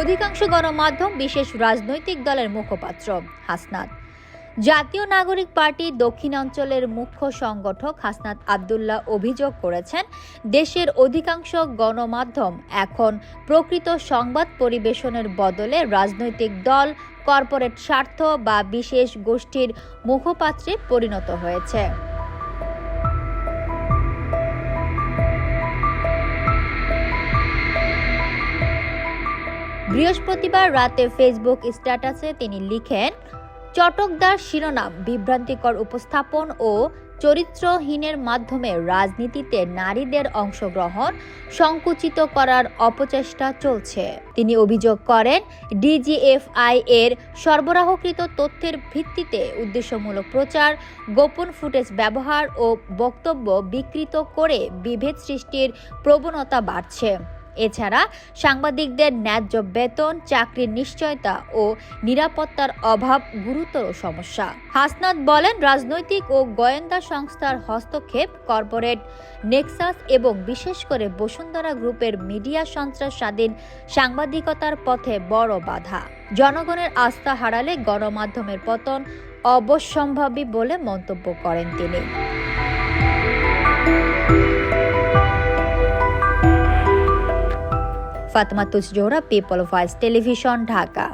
অধিকাংশ গণমাধ্যম বিশেষ রাজনৈতিক দলের মুখপাত্র, হাসনাত। জাতীয় নাগরিক পার্টি দক্ষিণাঞ্চলের মুখ্য সংগঠক হাসনাত আবদুল্লাহ অভিযোগ করেছেন, দেশের অধিকাংশ গণমাধ্যম এখন প্রকৃত সংবাদ পরিবেশনের বদলে রাজনৈতিক দল, কর্পোরেট স্বার্থ বা বিশেষ গোষ্ঠীর মুখপাত্রে পরিণত হয়েছে। বৃহস্পতিবার রাতে ফেসবুক স্ট্যাটাসে তিনি লিখেন, চটকদার শিরোনাম, বিভ্রান্তিকর উপস্থাপন ও চরিত্রহীনের মাধ্যমে রাজনীতিতে নারীদের অংশগ্রহণ সংকুচিত করার অপচেষ্টা চলছে। তিনি অভিযোগ করেন, ডিজিএফআই এর সরবরাহকৃত তথ্যের ভিত্তিতে উদ্দেশ্যমূলক প্রচার, গোপন ফুটেজ ব্যবহার ও বক্তব্য বিকৃত করে বিভেদ সৃষ্টির প্রবণতা বাড়ছে। এছাড়া সাংবাদিকদের ন্যায্য বেতন, চাকরির নিশ্চয়তা ও নিরাপত্তার অভাব গুরুতর সমস্যা। হাসনাত বলেন, রাজনৈতিক ও গোয়েন্দা সংস্থার হস্তক্ষেপ কর্পোরেট নেক্সাস এবং বিশেষ করে বসুন্ধরা গ্রুপের মিডিয়া সন্ত্রাস স্বাধীন সাংবাদিকতার পথে বড় বাধা। জনগণের আস্থা হারালে গণমাধ্যমের পতন অবশ্যম্ভাবী বলে মন্তব্য করেন তিনি। Fatema Tuz Zohra people voice television Dhaka.